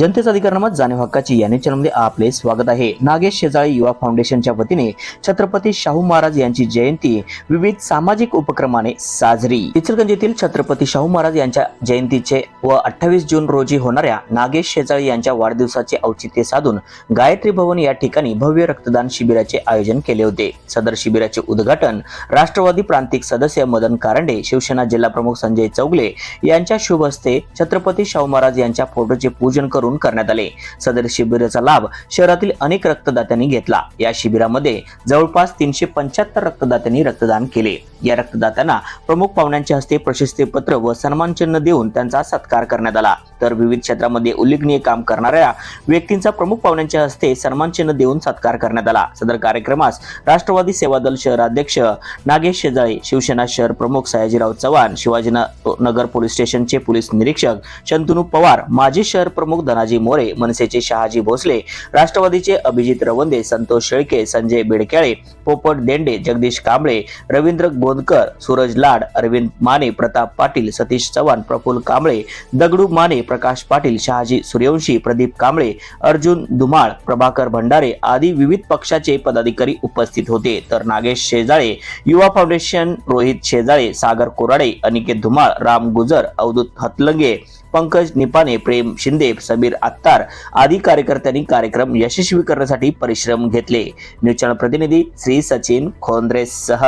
जनतेचा अधिकारनामात जाणीव हक्काची या चॅनलमध्ये आपले स्वागत आहे. नागेश शेजाळी युवा फाउंडेशनच्या वतीने छत्रपती शाहू महाराज यांची जयंती विविध सामाजिक उपक्रमाने साजरी. इचलगंज येथील छत्रपती शाहू महाराज यांच्या जयंतीचे व अठ्ठावीस जून रोजी होणाऱ्या नागेश शेजाळी यांच्या वाढदिवसाचे औचित्य साधून गायत्री भवन या ठिकाणी भव्य रक्तदान शिबिराचे आयोजन केले होते. सदर शिबिराचे उद्घाटन राष्ट्रवादी प्रांतिक सदस्य मदन कारंडे शिवसेना जिल्हा प्रमुख संजय चौगले यांच्या शुभ हस्ते छत्रपती शाहू महाराज यांच्या फोटोचे पूजन करून करण्यात आले. सदर शिबिराचा लाभ शहरातील अनेक रक्तदात्यांनी घेतला. या शिबिरामध्ये जवळपास तीनशे पंच्याहत्तर रक्तदात्यांनी रक्तदान केले. या रक्तदात्यांना प्रमुख पाहुण्यांच्या हस्ते प्रशस्तीपत्र व सन्मान चिन्ह देऊन त्यांचा सत्कार करण्यात आला. तर विविध क्षेत्रामध्ये उल्लेखनीय काम करणाऱ्या व्यक्तींचा प्रमुख पाहुण्यांच्या हस्ते सन्मान चिन्ह देऊन सत्कार करण्यात आला. सदर कार्यक्रमास राष्ट्रवादी सेवा दल शहराध्यक्ष नागेश शेजाळे शिवसेना शहर प्रमुख सयाजीराव चव्हाण शिवाजीनगर पोलीस स्टेशनचे पोलीस निरीक्षक शंतनू पवार माजी शहर प्रमुख धना तानाजी मोरे मनसेचे शहाजी भोसले राष्ट्रवादीचे अभिजित रवंदे संतोष शेळके संजय बेडक्याळे पोपट देंडे जगदीश कांबळे रवींद्र गोंदकर सूरज लाड अरविंद माने प्रताप पाटील सतीश चव्हाण प्रफुल्ल कांबळे दगडू माने प्रकाश पाटील शहाजी सूर्यवंशी प्रदीप कांबळे अर्जुन धुमाळ प्रभाकर भंडारे आदी विविध पक्षाचे पदाधिकारी उपस्थित होते. तर नागेश शेजाळे युवा फाउंडेशन रोहित शेजाळे सागर कोराडे अनिकेत धुमाळ राम गुजर अवधूत हतलंगे पंकज निपाने प्रेम शिंदे समीर आत्तार आदी कार्यकर्त्यांनी कार्यक्रम यशस्वी करण्यासाठी परिश्रम घेतले. न्यूज चॅनल प्रतिनिधी श्री सचिन खोंद्रेसह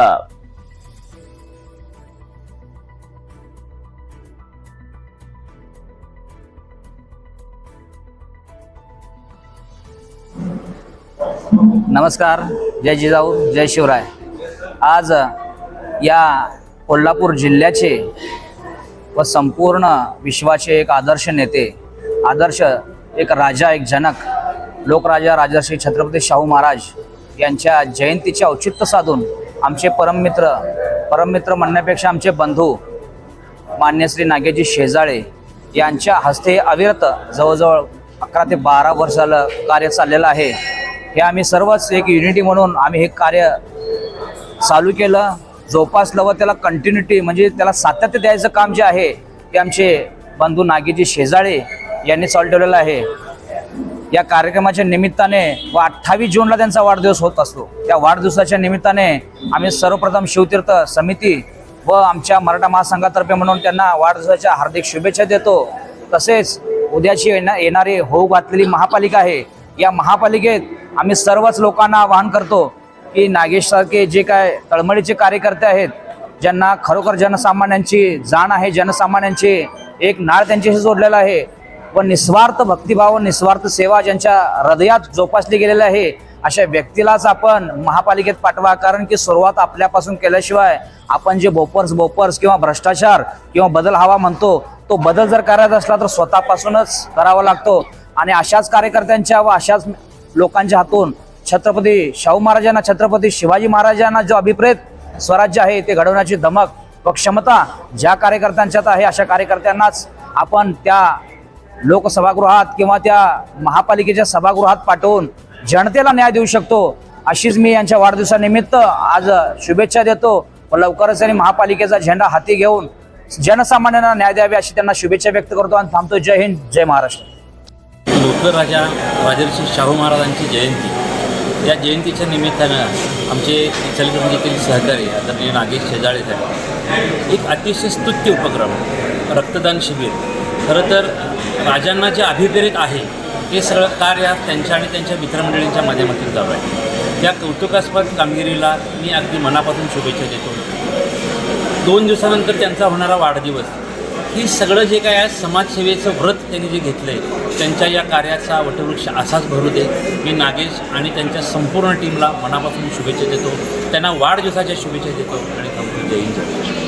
नमस्कार जय जिजाऊ जय शिवराय. आज या कोल्हापूर जिल्ह्याचे व संपूर्ण विश्वाचे एक आदर्श नेते आदर्श एक राजा एक जनक लोकराजा राजर्षी छत्रपती शाहू महाराज यांच्या जयंतीचे औचित्य साधून आमचे परममित्र परममित्र म्हणण्यापेक्षा आमचे बंधू मान्य श्री नागेजी शेजाळे यांच्या हस्ते अविरत जवळजवळ अकरा ते बारा वर्षाला कार्य चाललेलं आहे. हे आम्ही सर्वच एक युनिटी म्हणून आम्ही हे कार्य चालू केलं. जोपासलं व त्याला कंटिन्युटी म्हणजे त्याला सातत्य द्यायचं काम जे आहे ते आमचे बंधू नागेजी शेजाळे यांनी चालू ठेवलेलं आहे. या कार्यक्रमाच्या निमित्ताने व अठ्ठावीस जूनला त्यांचा वाढदिवस होत असतो. त्या वाढदिवसाच्या निमित्ताने आम्ही सर्वप्रथम शिवतीर्थ समिती व आमच्या मराठा महासंघातर्फे म्हणून त्यांना वाढदिवसाच्या हार्दिक शुभेच्छा देतो. तसेच उद्याची येणा येणारी होऊ घातलेली महापालिका आहे. या महापालिकेत आम्ही सर्वच लोकांना आवाहन करतो की नागेशसारखे जे काय तळमळीचे कार्यकर्ते आहेत ज्यांना खरोखर जनसामान्यांची जाण आहे जनसामान्यांची एक नाळ त्यांच्याशी जोडलेला आहे व निस्वार्थ भक्तिभाव निस्वार्थ सेवा ज्यांच्या हृदयात जोपासली गेलेली आहे अशा व्यक्तीलाच आपण महापालिकेत पाठवा. कारण की सुरुवात आपल्यापासून केल्याशिवाय आपण जे बोपर्स बोपर्स किंवा भ्रष्टाचार किंवा बदल हवा म्हणतो तो बदल जर करायचा असला तर स्वतःपासूनच करावा लागतो. आणि अशाच कार्यकर्त्यांच्या व अशाच लोकांच्या हातून छत्रपती शाहू महाराजांना छत्रपती शिवाजी महाराजांना जो अभिप्रेत स्वराज्य आहे ते घडवण्याची धमक व क्षमता ज्या कार्यकर्त्यांच्यात आहे अशा कार्यकर्त्यांनाच आपण त्या लोकसभागृहात किंवा त्या महापालिकेच्या सभागृहात पाठवून जनतेला न्याय देऊ शकतो अशीच मी यांच्या वाढदिवसानिमित्त आज शुभेच्छा देतो व लवकरच त्यांनी महापालिकेचा झेंडा हाती घेऊन जनसामान्यांना न्याय द्यावे अशी त्यांना शुभेच्छा व्यक्त करतो आणि थांबतो. जय हिंद जय महाराष्ट्र. लोकराजा राजर्षी शाहू महाराजांची जयंती. या जयंतीच्या निमित्तानं आमचे इचलकरंजीतील सहकारी आदरणीय नागेश शेजाळे साहेब एक अतिशय स्तुत्य उपक्रम रक्तदान शिबिर. खरं तर राजांना जे अभिप्रेत आहे ते सगळं कार्य त्यांच्या आणि त्यांच्या मित्रमंडळींच्या माध्यमातून चालू आहे. त्या कौतुकास्पद कामगिरीला मी अगदी मनापासून शुभेच्छा देतो. दोन दिवसानंतर त्यांचा होणारा वाढदिवस हे सगळं जे काय आहे समाजसेवेचं व्रत त्यांनी जे घेतलं आहे त्यांच्या या कार्याचा वटवृक्ष असाच भरू दे. मी नागेश आणि त्यांच्या संपूर्ण टीमला मनापासून शुभेच्छा देतो. त्यांना वाढदिवसाच्या शुभेच्छा देतो आणि जय हिंद. जय